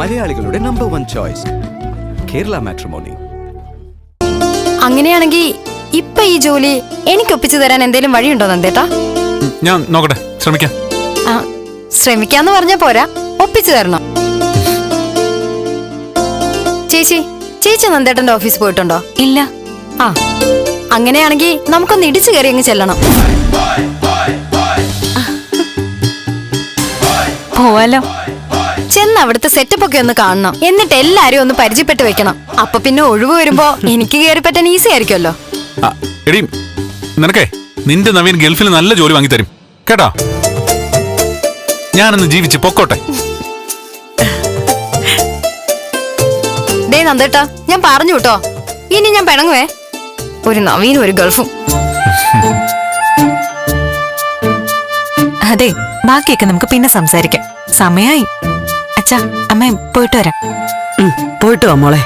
മലയാളികളുടെ number one choice Kerala matrimony അങ്ങനെയാണെങ്കിൽ ഇപ്പൊ ഈ ജോലി എനിക്ക് ഒപ്പിച്ചു തരാൻ എന്തെങ്കിലും വഴിയുണ്ടോ നന്ദേട്ടാ ഞാൻ നോക്കട്ടെ ശ്രമിക്കാം ആ ശ്രമിക്കാന്ന് പറഞ്ഞ പോരാ ഒപ്പിച്ചു തരണം ചേച്ചി ചേച്ചി നന്ദേട്ടന്റെ ഓഫീസ് പോയിട്ടുണ്ടോ ഇല്ല ആ അങ്ങനെയാണെങ്കിൽ നമുക്കൊന്ന് ഇടിച്ചു കയറി അങ്ങ് ചെല്ലണം പോവാലോ ചെന്ന് അവിടുത്തെ സെറ്റപ്പ് ഒക്കെ ഒന്ന് കാണണം എന്നിട്ട് എല്ലാരും ഒന്ന് പരിചയപ്പെട്ട് വെക്കണം അപ്പൊ പിന്നെ ഒഴിവ് വരുമ്പോ എനിക്ക് കയറി പറ്റാൻ ഈസി ആയിരിക്കുമല്ലോ ആ, നിനക്കേ നിന്റെ നവീൻ ഗൾഫിൽ നല്ല ജോലി വാങ്ങി തരും കേട്ടോ ഞാനൊന്ന് ജീവിച്ച് പൊക്കോട്ടെ ദേ നന്ദേട്ടാ ഞാൻ പറഞ്ഞു കേട്ടോ ഇനി ഞാൻ പിണങ്ങുവേ ഒരു നവീനും ഒരു ഗൾഫും അതെ ബാക്കിയൊക്കെ നമുക്ക് പിന്നെ സംസാരിക്കാം സമയായി അച്ഛാ അമ്മ പോയിട്ട് വരാം പോയിട്ട് വാ മോളെ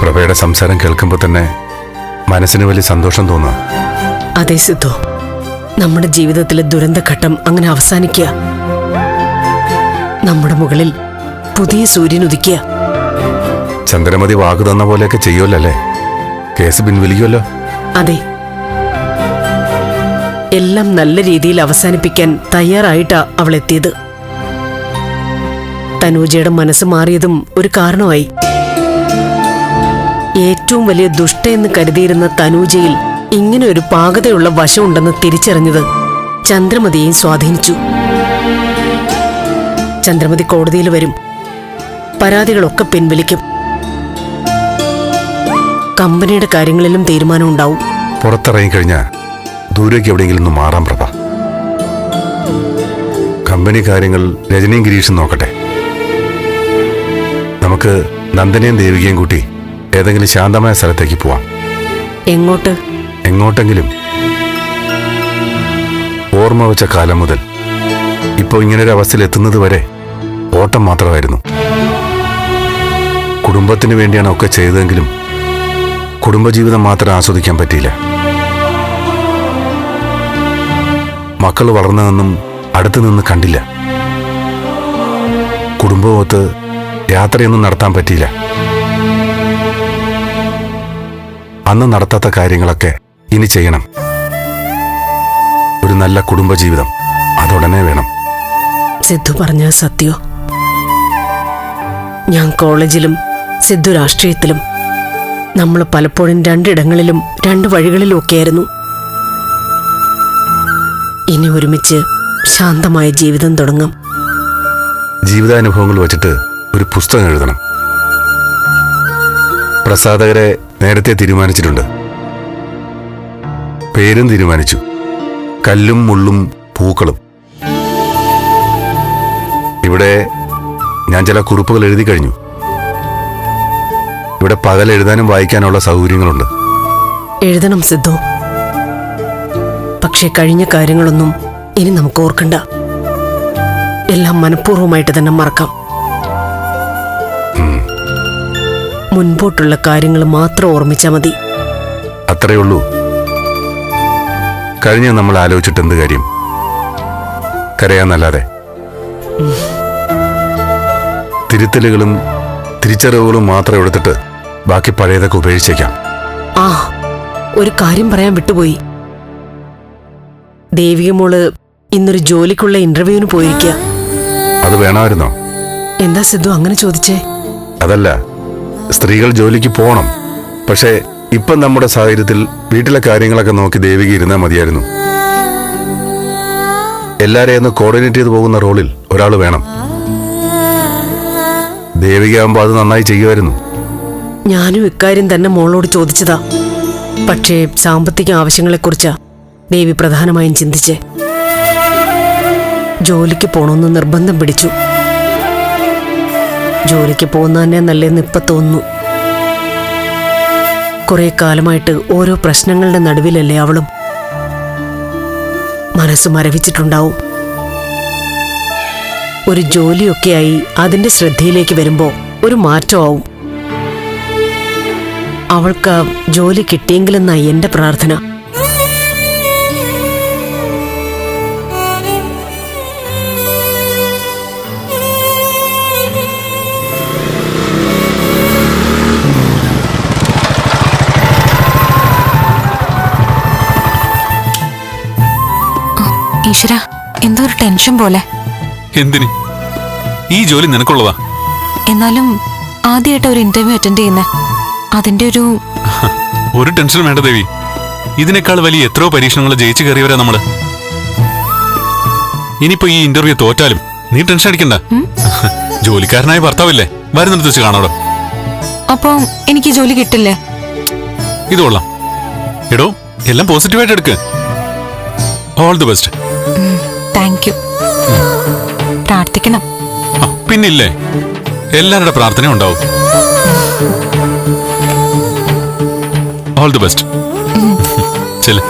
പ്രഭയുടെ സംസാരം കേൾക്കുമ്പോൾ തന്നെ മനസ്സിന് വലിയ സന്തോഷം തോന്നാ അതെ സിദ്ധു നമ്മുടെ ജീവിതത്തിലെ ദുരന്തഘട്ടം അങ്ങനെ അവസാനിക്കുക നമ്മുടെ മുകളിൽ പുതിയ സൂര്യൻ ഉദിക്കുക ചന്ദ്രമതി വാക്ക് തന്ന പോലെയൊക്കെ ചെയ്യുമല്ലേ കേസ് പിൻവലിക്കുമല്ലോ അതെ എല്ലാം നല്ല രീതിയിൽ അവസാനിപ്പിക്കാൻ തയ്യാറായിട്ടാ അവളെത്തിയത് തനൂജയുടെ മനസ്സ് മാറിയതും ഒരു കാരണമായി ഏറ്റവും വലിയ ദുഷ്ട എന്ന് കരുതിയിരുന്ന തനൂജയിൽ ഇങ്ങനെ ഒരു പാകതയുള്ള വശമുണ്ടെന്ന് തിരിച്ചറിഞ്ഞത് ചന്ദ്രമതിയെയും സ്വാധീനിച്ചു ചന്ദ്രമതി കോടതിയിൽ വരും പരാതികളൊക്കെ പിൻവലിക്കും കമ്പനിയുടെ കാര്യങ്ങളിലും തീരുമാനം ഉണ്ടാവും പുറത്തിറങ്ങി കഴിഞ്ഞാൽ ദൂരേക്ക് എവിടെയെങ്കിലും മാറാം പ്രഭ കമ്പനി കാര്യങ്ങൾ രജനിയും ഗിരീഷും നോക്കട്ടെ നമുക്ക് നന്ദനയും ദേവികയും കൂട്ടി ഏതെങ്കിലും ശാന്തമായ സ്ഥലത്തേക്ക് പോവാം എങ്ങോട്ട് എങ്ങോട്ടെങ്കിലും ഓർമ്മ വെച്ച കാലം മുതൽ ഇപ്പോൾ ഇങ്ങനൊരു അവസ്ഥയിൽ എത്തുന്നത് വരെ ഓട്ടം മാത്രമായിരുന്നു കുടുംബത്തിന് വേണ്ടിയാണ് ഒക്കെ ചെയ്തതെങ്കിലും കുടുംബജീവിതം മാത്രം ആസ്വദിക്കാൻ പറ്റിയില്ല മക്കൾ വളർന്നതെന്നും അടുത്തു നിന്ന് കണ്ടില്ല കുടുംബമൊത്ത് യാത്രയൊന്നും നടത്താൻ പറ്റിയില്ല അന്ന് നടത്താത്ത കാര്യങ്ങളൊക്കെ ഇനി ചെയ്യണം ഒരു നല്ല കുടുംബജീവിതം അതുടനെ വേണം സിദ്ധു പറഞ്ഞ സത്യോ ഞാൻ കോളേജിലും സിദ്ധു രാഷ്ട്രീയത്തിലും നമ്മൾ പലപ്പോഴും രണ്ടിടങ്ങളിലും രണ്ട് വഴികളിലും ആയിരുന്നു ഇനി ഒരുമിച്ച് ശാന്തമായ ജീവിതം തുടങ്ങാം ജീവിതാനുഭവങ്ങൾ വച്ചിട്ട് ഒരു പുസ്തകം എഴുതണം പ്രസാധകരെ നേരത്തെ തീരുമാനിച്ചിട്ടുണ്ട് പേരും തീരുമാനിച്ചു കല്ലും മുള്ളും പൂക്കളും ഇവിടെ ഞാൻ ചില കുറിപ്പുകൾ എഴുതി കഴിഞ്ഞു ഇവിടെ പകൽ എഴുതാനും വായിക്കാനുള്ള സൗകര്യങ്ങളുണ്ട് എഴുതണം സിദ്ധു പക്ഷെ കഴിഞ്ഞ കാര്യങ്ങളൊന്നും ഇനി നമുക്ക് ഓർക്കണ്ട എല്ലാം മനഃപൂർവ്വമായിട്ട് തന്നെ മറക്കാം മുൻപോട്ടുള്ള കാര്യങ്ങൾ മാത്രം ഓർമ്മിച്ചാൽ മതി അത്രേ ഉള്ളൂ കഴിഞ്ഞ നമ്മൾ ആലോചിച്ചിട്ട് എന്ത് കാര്യം കരയാന്നല്ലാതെ തിരുത്തലുകളും തിരിച്ചറിവുകളും മാത്രം എടുത്തിട്ട് ബാക്കി പഴയതൊക്കെ ഉപേക്ഷിച്ചേക്കാം ആ ഒരു കാര്യം പറയാൻ വിട്ടുപോയി ദേവികമോള് ഇന്നൊരു ജോലിക്കുള്ള ഇന്റർവ്യൂവിന് പോയിരിക്ക അത് വേണമായിരുന്നോ എന്താ സിദ്ധു അങ്ങനെ ചോദിച്ചേ അതല്ല സ്ത്രീകൾ ജോലിക്ക് പോകണം പക്ഷേ ഇപ്പം നമ്മുടെ സാഹചര്യത്തിൽ വീട്ടിലെ കാര്യങ്ങളൊക്കെ നോക്കി ദേവിക ഇരുന്നാൽ മതിയായിരുന്നു എല്ലാരെയും ഒന്ന് കോർഡിനേറ്റ് ചെയ്തു പോകുന്ന റോളിൽ ഒരാൾ വേണം ദേവികയാകുമ്പോൾ അത് നന്നായി ചെയ്യുമായിരുന്നു ഞാനും ഇക്കാര്യം തന്നെ മോളോട് ചോദിച്ചതാ പക്ഷേ സാമ്പത്തിക ആവശ്യങ്ങളെക്കുറിച്ചാ ദേവി പ്രധാനമായും ചിന്തിച്ചേ ജോലിക്ക് പോണമെന്ന് നിർബന്ധം പിടിച്ചു ജോലിക്ക് പോകുന്ന തന്നെ നല്ലതെന്ന് ഇപ്പം തോന്നുന്നു കുറെ കാലമായിട്ട് ഓരോ പ്രശ്നങ്ങളുടെ നടുവിലല്ലേ അവളും മനസ്സ് മരവിച്ചിട്ടുണ്ടാവും ഒരു ജോലിയൊക്കെയായി അതിന്റെ ശ്രദ്ധയിലേക്ക് വരുമ്പോൾ ഒരു മാറ്റമാവും അവൾക്ക് ജോലി കിട്ടിയെങ്കിലെന്നാ എന്റെ പ്രാർത്ഥന ഈശ്വര എന്തോ ഒരു ടെൻഷൻ പോലെ എന്തിന് ഈ ജോലി നിനക്കുള്ളതാ എന്നാലും ആദ്യമായിട്ട് ഒരു ഇന്റർവ്യൂ അറ്റൻഡ് ചെയ്യുന്നേ അതിന്റെ ഒരു ഒരു ടെൻഷനും വേണ്ട ദേവി ഇതിനേക്കാൾ വലിയ എത്രയോ പരീക്ഷണങ്ങൾ ജയിച്ചു കയറിയവരാ നമ്മള് ഇനിയിപ്പോ ഈ ഇന്റർവ്യൂ തോറ്റാലും നീ ടെൻഷൻ അടിക്കണ്ട ജോലിക്കാരനായ ഭർത്താവില്ലേ വരുന്നിടത്ത് വെച്ച് കാണോ അപ്പോ എനിക്ക് ജോലി കിട്ടില്ലേ ഇത് കൊള്ളാം എടോ എല്ലാം പോസിറ്റീവായിട്ട് എടുക്ക് all the best thank you പ്രാർത്ഥിക്കണം പിന്നില്ലേ എല്ലാവരുടെ പ്രാർത്ഥന ഉണ്ടാവും ഓൾ ദി ബെസ്റ്റ് ചെല്ല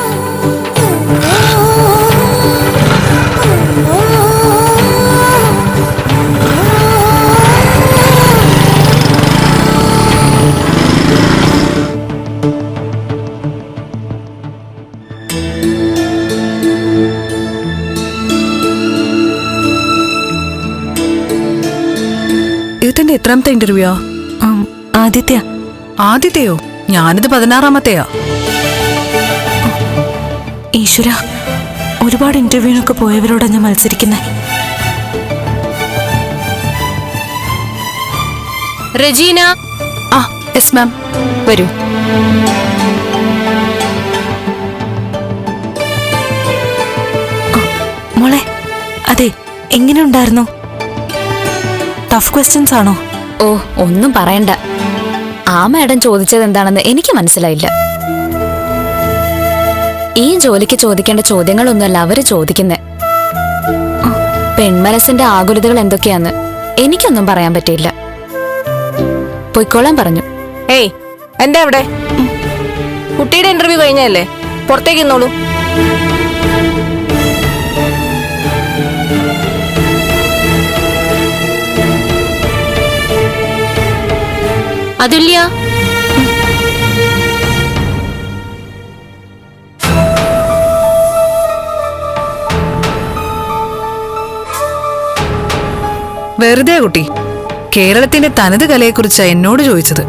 ഇത് തന്റെ എത്രാമത്തെ ഇന്റർവ്യൂയാ ആദിത്യ ആദിത്യയോ ഞാനിത് പതിനാറാമത്തെയാ ഈശ്വര ഒരുപാട് ഇന്റർവ്യൂവിനൊക്കെ പോയവരോടാണ് ഞാൻ മത്സരിക്കുന്നത് റജീന ആ യെസ് മാം വരൂ മോളെ അതെ എങ്ങനെ ഉണ്ടായിരുന്നു ടഫ് ക്വസ്റ്റ്യൻസ് ആണോ ഓ ഒന്നും പറയണ്ട ആ മാഡം ചോദിച്ചത് എന്താണെന്ന് എനിക്ക് മനസ്സിലായില്ല ഈ ജോലിക്ക് ചോദിക്കേണ്ട ചോദ്യങ്ങളൊന്നുമല്ല അവര് ചോദിക്കുന്നത് പെൺമനസിന്റെ ആകുലതകൾ എന്തൊക്കെയാന്ന് എനിക്കൊന്നും പറയാൻ പറ്റിയില്ല പൊയ്ക്കോളാൻ പറഞ്ഞു ഏയ് എന്റെ അവിടെ കുട്ടിയുടെ ഇന്റർവ്യൂ കഴിഞ്ഞല്ലേ പുറത്തേക്ക് ഇന്നോളൂ അതുല്യ വെറുതെ കുട്ടി കേരളത്തിന്റെ തനത് കലയെക്കുറിച്ച് എന്നോട് ചോദിച്ചത്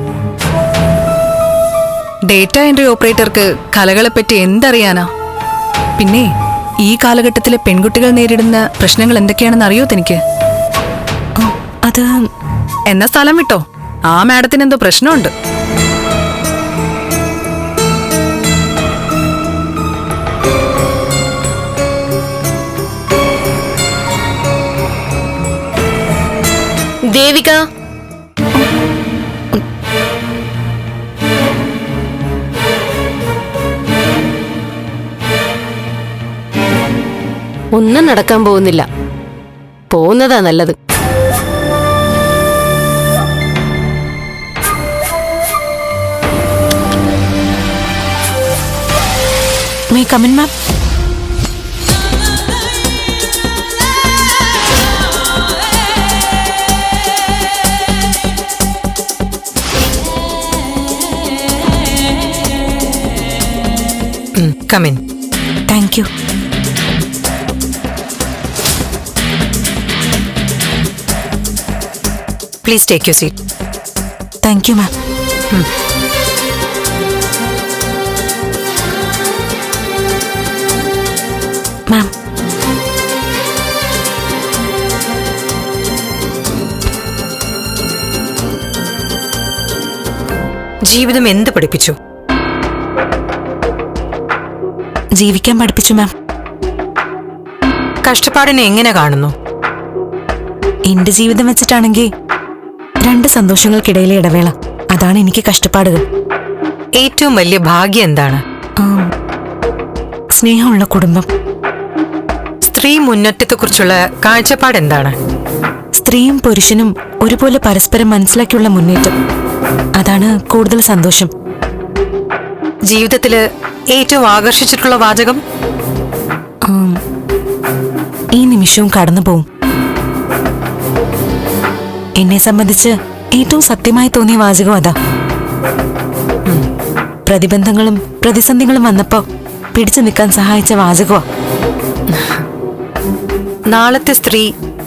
ഡേറ്റ എൻട്രി ഓപ്പറേറ്റർക്ക് കലകളെപ്പറ്റി എന്തറിയാനാ പിന്നെ ഈ കാലഘട്ടത്തിലെ പെൺകുട്ടികൾ നേരിടുന്ന പ്രശ്നങ്ങൾ എന്തൊക്കെയാണെന്ന് അറിയോ തനിക്ക് എന്ന സ്ഥലം വിട്ടോ ആ മാഡത്തിന് എന്തോ പ്രശ്നമുണ്ട് ദേവിക ഒന്നും നടക്കാൻ പോകുന്നില്ല പോകുന്നതാ നല്ലത് Come in, ma'am. Mm, come in. Thank you. Please take your seat. Thank you, ma'am. Hmm. ജീവിതം എന്ത് പഠിപ്പിച്ചു ജീവിക്കാൻ പഠിപ്പിച്ചു മാം കഷ്ടപ്പാടിനെ എങ്ങനെ കാണുന്നു എന്റെ ജീവിതം വെച്ചിട്ടാണെങ്കിൽ രണ്ട് സന്തോഷങ്ങൾക്കിടയിലെ ഇടവേള അതാണ് എനിക്ക് കഷ്ടപ്പാടുകൾ ഏറ്റവും വലിയ ഭാഗ്യം എന്താണ് സ്നേഹമുള്ള കുടുംബം സ്ത്രീ മുന്നേറ്റത്തെക്കുറിച്ചുള്ള കാഴ്ചപ്പാട് എന്താണ് സ്ത്രീയും പുരുഷനും ഒരുപോലെ പരസ്പരം മനസ്സിലാക്കിയുള്ള മുന്നേറ്റം അതാണ് കൂടുതൽ സന്തോഷം ജീവിതത്തില് ഏറ്റവും ആകർഷിച്ചിട്ടുള്ള വാചകം ഈ നിമിഷവും കടന്നു പോവും എന്നെ സംബന്ധിച്ച് ഏറ്റവും സത്യമായി തോന്നിയ വാചകം അതാ പ്രതിബന്ധങ്ങളും പ്രതിസന്ധികളും വന്നപ്പോ പിടിച്ചു നിൽക്കാൻ സഹായിച്ച വാചകമാ നാളത്തെ സ്ത്രീ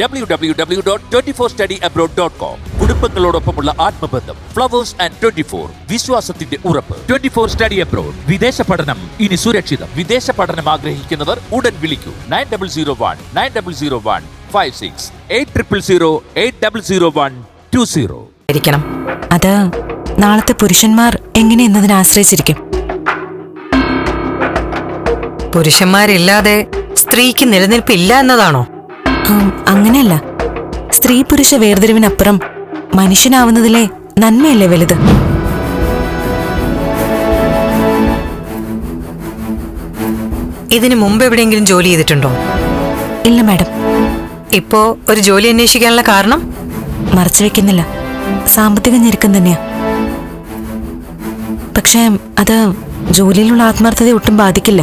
W W W dot twenty four study abroad dot com കുടുംബങ്ങളോടൊപ്പമുള്ള ആത്മബന്ധം ഫ്ലവേഴ്സ് ആൻഡ് ട്വന്റി ഫോർ വിശ്വാസത്തിന്റെ ഉറപ്പ് ട്വന്റി ഫോർ സ്റ്റഡി അബ്രോഡ് വിദേശ പഠനം ഇനി സുരക്ഷിതം വിദേശ പഠനം ആഗ്രഹിക്കുന്നവർ ഉടൻ വിളിക്കൂ nine double zero one nine double zero one five six eight triple zero eight double zero one two zero അത് നാളത്തെ പുരുഷന്മാർ എങ്ങനെ എന്നതിനെ ആശ്രയിച്ചിരിക്കും പുരുഷന്മാരില്ലാതെ സ്ത്രീക്ക് നിലനിൽപ്പില്ല എന്നതാണോ അങ്ങനെയല്ല സ്ത്രീ പുരുഷ വേർതിരിവിനപ്പുറം മനുഷ്യനാവുന്നതിലെ നന്മയല്ലേ വലുത് ഇതിനു മുമ്പ് എവിടെയെങ്കിലും ജോലി ചെയ്തിട്ടുണ്ടോ ഇല്ല മാഡം ഇപ്പോ ഒരു ജോലി അന്വേഷിക്കാനുള്ള കാരണം മറച്ചു വെക്കുന്നില്ല സാമ്പത്തിക ഞെരുക്കം തന്നെയാ പക്ഷേ അത് ജോലിയിലുള്ള ആത്മാർത്ഥത ഒട്ടും ബാധിക്കില്ല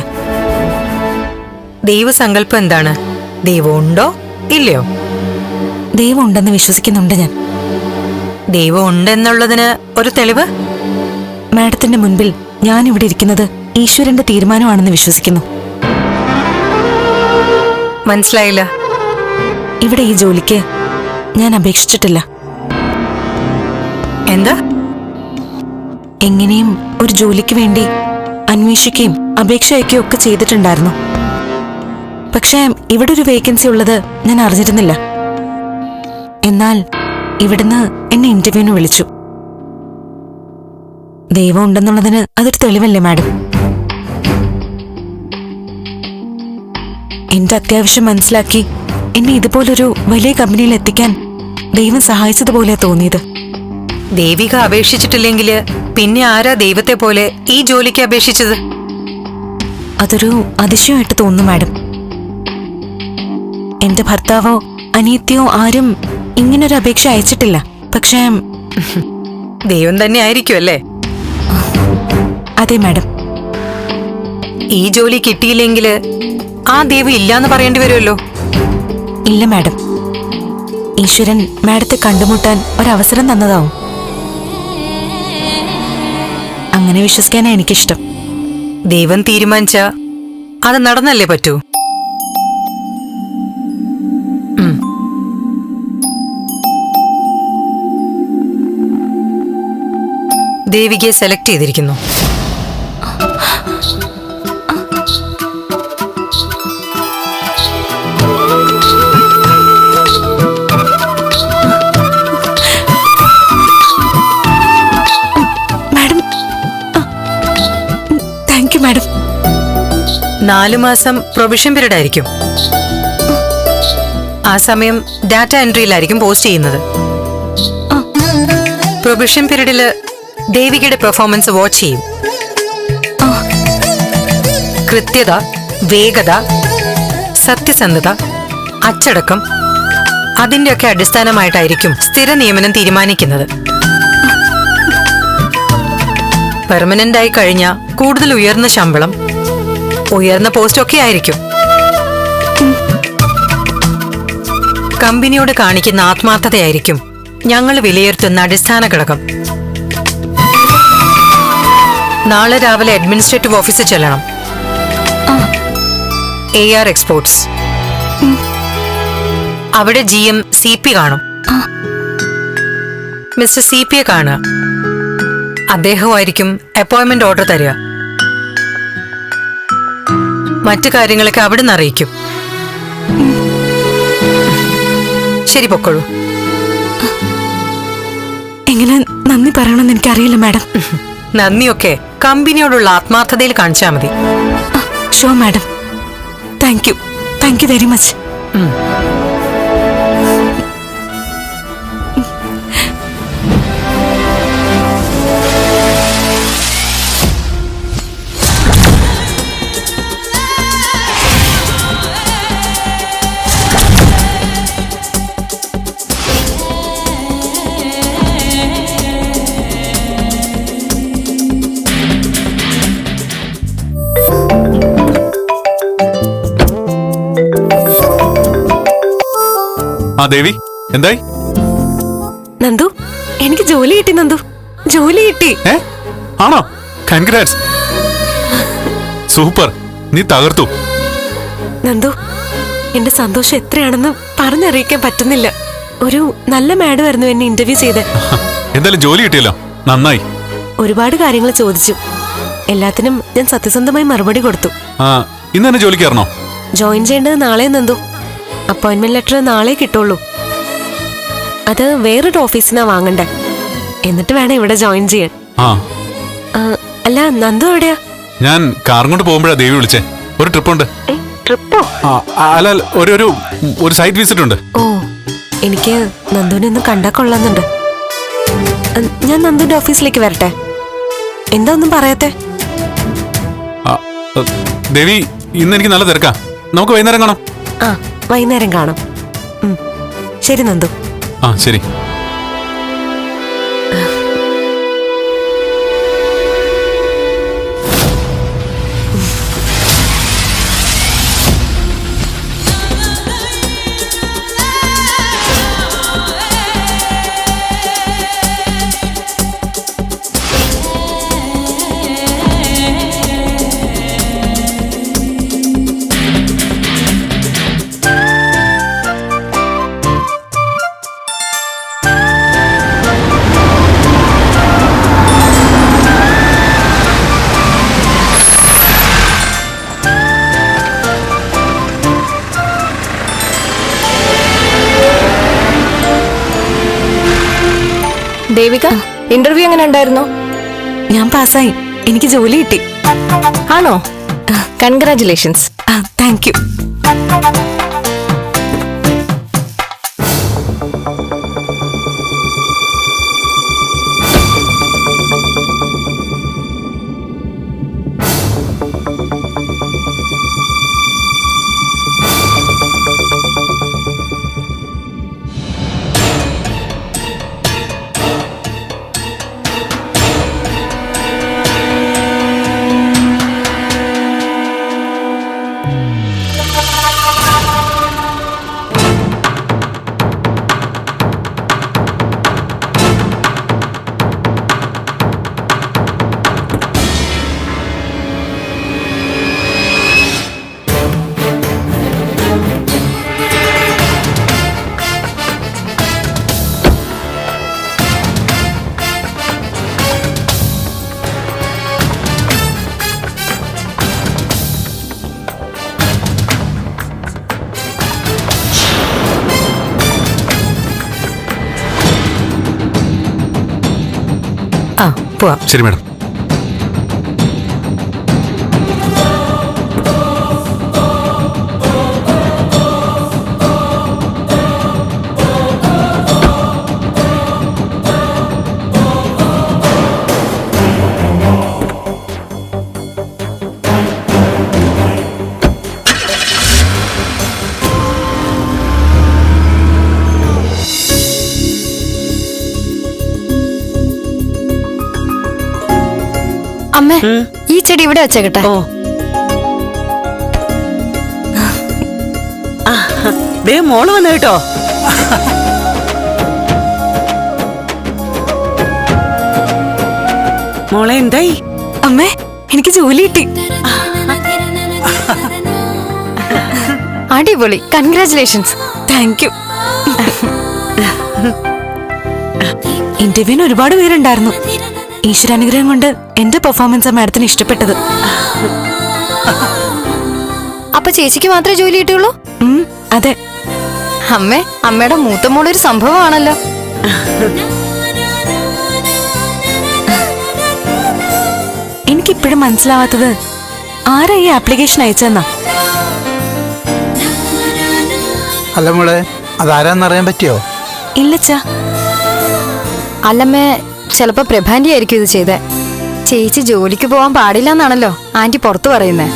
ദൈവസങ്കല്പം എന്താണ് ദൈവമുണ്ടോ ഉണ്ടോ ഇല്ലയോ ദൈവം ഉണ്ടെന്ന് വിശ്വസിക്കുന്നുണ്ട് ഞാൻ ദൈവം ഉണ്ടെന്നുള്ളതിന് ഒരു തെളിവ് മാഡത്തിന്റെ മുൻപിൽ ഞാൻ ഇവിടെ ഇരിക്കുന്നത് ഈശ്വരന്റെ തീരുമാനമാണെന്ന് വിശ്വസിക്കുന്നു മനസ്സിലായില്ല ഇവിടെ ഈ ജോലിക്ക് ഞാൻ അപേക്ഷിച്ചിട്ടില്ല എന്താ എങ്ങനെയും ഒരു ജോലിക്ക് വേണ്ടി അന്വേഷിക്കുകയും അപേക്ഷ അയക്കുകയും ഒക്കെ ചെയ്തിട്ടുണ്ടായിരുന്നു പക്ഷേ ഇവിടെ ഒരു വേക്കൻസി ഉള്ളത് ഞാൻ അറിഞ്ഞിരുന്നില്ല എന്നാൽ ഇവിടുന്ന് എന്നെ ഇന്റർവ്യൂവിന് വിളിച്ചു ദൈവം ഉണ്ടെന്നുള്ളതിന് അതൊരു തെളിവല്ലേ മാഡം എന്റെ അത്യാവശ്യം മനസ്സിലാക്കി എന്നെ ഇതുപോലൊരു വലിയ കമ്പനിയിൽ എത്തിക്കാൻ ദൈവം സഹായിച്ചതുപോലെ തോന്നിയത് ദേവിക അപേക്ഷിച്ചിട്ടില്ലെങ്കിൽ പിന്നെ ആരാ ദൈവത്തെ പോലെ ഈ ജോലിക്ക് അപേക്ഷിച്ചത് അതൊരു അതിശയമായിട്ട് തോന്നുന്നു മാഡം എന്റെ ഭർത്താവോ അനിയത്തിയോ ആരും ഇങ്ങനൊരു അപേക്ഷ അയച്ചിട്ടില്ല പക്ഷേ ദൈവം തന്നെ ആയിരിക്കുമല്ലേ അതെ മാഡം ഈ ജോലി കിട്ടിയില്ലെങ്കിൽ ആ ദൈവം ഇല്ലാന്ന് പറയേണ്ടി വരുമല്ലോ ഇല്ല മാഡം ഈശ്വരൻ മാഡത്തെ കണ്ടുമുട്ടാൻ ഒരവസരം തന്നതാവും അങ്ങനെ വിശ്വസിക്കാനാണ് എനിക്കിഷ്ടം ദൈവം തീരുമാനിച്ച അത് നടന്നല്ലേ പറ്റൂ ദേവികയെ സെലക്ട് ചെയ്തിരിക്കുന്നു നാലു മാസം പ്രൊവിഷൻ പീരീഡ് ആയിരിക്കും ആ സമയം ഡാറ്റ എൻട്രിയിലായിരിക്കും പോസ്റ്റ് ചെയ്യുന്നത് പ്രൊബിഷൻ പീരീഡിൽ ദേവികയുടെ പെർഫോമൻസ് വാച്ച് ചെയ്യും കൃത്യത വേഗത സത്യസന്ധത അച്ചടക്കം അതിന്റെയൊക്കെ അടിസ്ഥാനമായിട്ടായിരിക്കും സ്ഥിര നിയമനം തീരുമാനിക്കുന്നത് പെർമനന്റ് ആയി കഴിഞ്ഞ കൂടുതൽ ഉയർന്ന ശമ്പളം ഉയർന്ന പോസ്റ്റ് ഒക്കെ ആയിരിക്കും കമ്പനിയോട് കാണിക്കുന്ന ആത്മാർത്ഥതയായിരിക്കും ഞങ്ങൾ വിലയിരുത്തുന്ന അടിസ്ഥാന ഘടകം നാളെ രാവിലെ അഡ്മിനിസ്ട്രേറ്റീവ് ഓഫീസിൽ ചെല്ലണം എ ആർ എക്സ്പോർട്സ് അവിടെ ജി എം സി പി കാണും മിസ്റ്റർ സി പിയെ കാണുക അദ്ദേഹമായിരിക്കും അപ്പോയിന്റ്മെന്റ് ഓർഡർ തരിക മറ്റു കാര്യങ്ങളൊക്കെ അവിടെ നിന്ന് അറിയിക്കും ശരി പൊക്കോളൂ എങ്ങനെ നന്ദി പറയണമെന്ന് എനിക്കറിയില്ല മാഡം നന്ദിയൊക്കെ കമ്പനിയോടുള്ള ആത്മാർത്ഥതയിൽ കാണിച്ചാൽ മതി show madam thank you thank you very much ആ ദേവി എന്തായി നന്ദു എനിക്ക് ജോലി കിട്ടി നന്ദു ജോലി കിട്ടി ഏ ആണോ കൺഗ്രാറ്റ്സ് സൂപ്പർ നീ തകർത്തു നന്ദു എന്റെ സന്തോഷം എത്രയാണെന്ന് പറഞ്ഞറിയിക്കാൻ പറ്റുന്നില്ല ഒരു നല്ല മാഡം ആയിരുന്നു എന്നെ ഇന്റർവ്യൂ ചെയ്ത് എന്തായാലും ജോലി കിട്ടിയല്ലോ നന്നായി ഒരുപാട് കാര്യങ്ങൾ ചോദിച്ചു എല്ലാത്തിനും ഞാൻ സത്യസന്ധമായി മറുപടി കൊടുത്തു ഇന്ന് തന്നെ ജോലിക്കാരണോ ജോയിൻ ചെയ്യേണ്ടത് നാളെ നന്ദു അപ്പോയിന്റ്മെന്റ് ലെറ്റർ നാളെ കിട്ടുള്ളൂ അത് വേറൊരു ഓഫീസിനാ വാങ്ങണ്ടേ എന്നിട്ട് വേണം ഇവിടെ ജോയിൻ ചെയ്യാൻ ആ അല്ല നന്ദു എവിടെയാ ഞാൻ കാറും കൊണ്ട് പോകുമ്പോഴാ ദേവി വിളിച്ചേ ഒരു ട്രിപ്പ് ഉണ്ട് ട്രിപ്പോ ആ, അല്ല ഒരു ഒരു ഒരു സൈറ്റ് വിസിറ്റ് ഉണ്ട് ഓ എനിക്ക് നന്ദുവിനെ ഒന്ന് കണ്ടാ കൊള്ളാന്നുണ്ട് ഞാൻ നന്ദുവിന്റെ ഓഫീസിലേക്ക് വരട്ടെ എന്താ ഒന്നും പറയാത്തെ ആ, ദേവി ഇന്ന് എനിക്ക് നല്ല തിരക്കാ നമുക്ക് വൈകുന്നേരം കാണാം ആ വൈകുന്നേരം കാണാം ശരി നന്ദു ആ ശരി ദേവിക ഇന്റർവ്യൂ എങ്ങനെ ഉണ്ടായിരുന്നു ഞാൻ പാസ്സായി എനിക്ക് ജോലി കിട്ടി ആണോ കൺഗ്രാചുലേഷൻസ് താങ്ക് യു പോവാം ശരി മേഡം ഈ ചെടി ഇവിടെ വെച്ചേക്കട്ടെ ഓ ദേ മോള് വന്നു കേട്ടോ മോളെ എന്തായി അമ്മേ എനിക്ക് ജോലി കിട്ടി അടിപൊളി കൺഗ്രാചുലേഷൻസ് താങ്ക് യു ഇന്റർവ്യൂവിന് ഒരുപാട് പേരുണ്ടായിരുന്നു ഈശ്വരാനുഗ്രഹം കൊണ്ട് എന്റെ പെർഫോമൻസ് മാഡത്തിന് ഇഷ്ടപ്പെട്ടത് അപ്പൊ ചേച്ചിക്ക് മാത്രമേ ജോലി കിട്ടുള്ളൂ അതെ അമ്മേ അമ്മയുടെ മൂത്ത മോളൊരു സംഭവമാണല്ലോ എനിക്കിപ്പോഴും മനസ്സിലാവാത്തത് ആരാ ഈ ആപ്ലിക്കേഷൻ അയച്ചെന്നാ അല്ല മോളെ അതാരാന്നറിയാൻ പറ്റിയോ ഇല്ലച്ചാ അല്ലമ്മേ ചിലപ്പോ പ്രഭാന്റി ആയിരിക്കും ഇത് ചെയ്തേ ചേച്ചി ജോലിക്ക് പോവാൻ പാടില്ല എന്നാണല്ലോ ആന്റി പുറത്തു പറയുന്നത്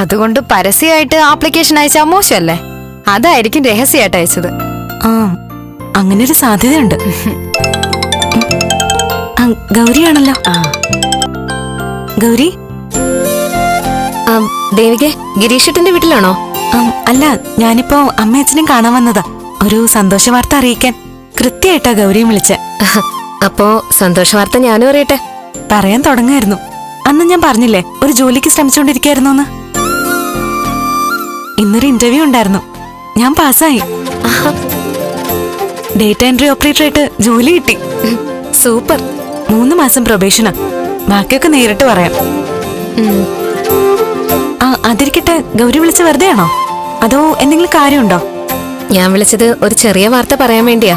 അതുകൊണ്ട് പരസ്യമായിട്ട് ആപ്ലിക്കേഷൻ അയച്ച മോശമല്ലേ അതായിരിക്കും രഹസ്യമായിട്ട് അയച്ചത് ആ അങ്ങനെ ഒരു സാധ്യതയുണ്ട് ഗൗരിയാണല്ലോ ഗൗരി ദേവികെ ഗിരീഷട്ടിന്റെ വീട്ടിലാണോ അല്ല ഞാനിപ്പോ അമ്മയച്ഛനും കാണാൻ വന്നതാ ഒരു സന്തോഷ വാർത്ത അറിയിക്കാൻ കൃത്യമായിട്ടാ ഗൗരിയും വിളിച്ച അപ്പോ സന്തോഷ വാർത്ത ഞാനും അറിയട്ടെ പറയാൻ തുടങ്ങായിരുന്നു അന്ന് ഞാൻ പറഞ്ഞില്ലേ ഒരു ജോലിക്ക് ശ്രമിച്ചുകൊണ്ടിരിക്കുന്നു ഇന്നൊരു ഇന്റർവ്യൂ ഉണ്ടായിരുന്നു ഞാൻ പാസ്സായി ഡേറ്റ എൻട്രി ഓപ്പറേറ്റർ ആയിട്ട് ജോലി കിട്ടി സൂപ്പർ മൂന്ന് മാസം പ്രൊബേഷനാ ബാക്കിയൊക്കെ നേരിട്ട് പറയാം ആ അതിരിക്കട്ടെ ഗൗരി വിളിച്ച വെറുതെയാണോ അതോ എന്തെങ്കിലും കാര്യമുണ്ടോ ഞാൻ വിളിച്ചത് ഒരു ചെറിയ വാർത്ത പറയാൻ വേണ്ടിയാ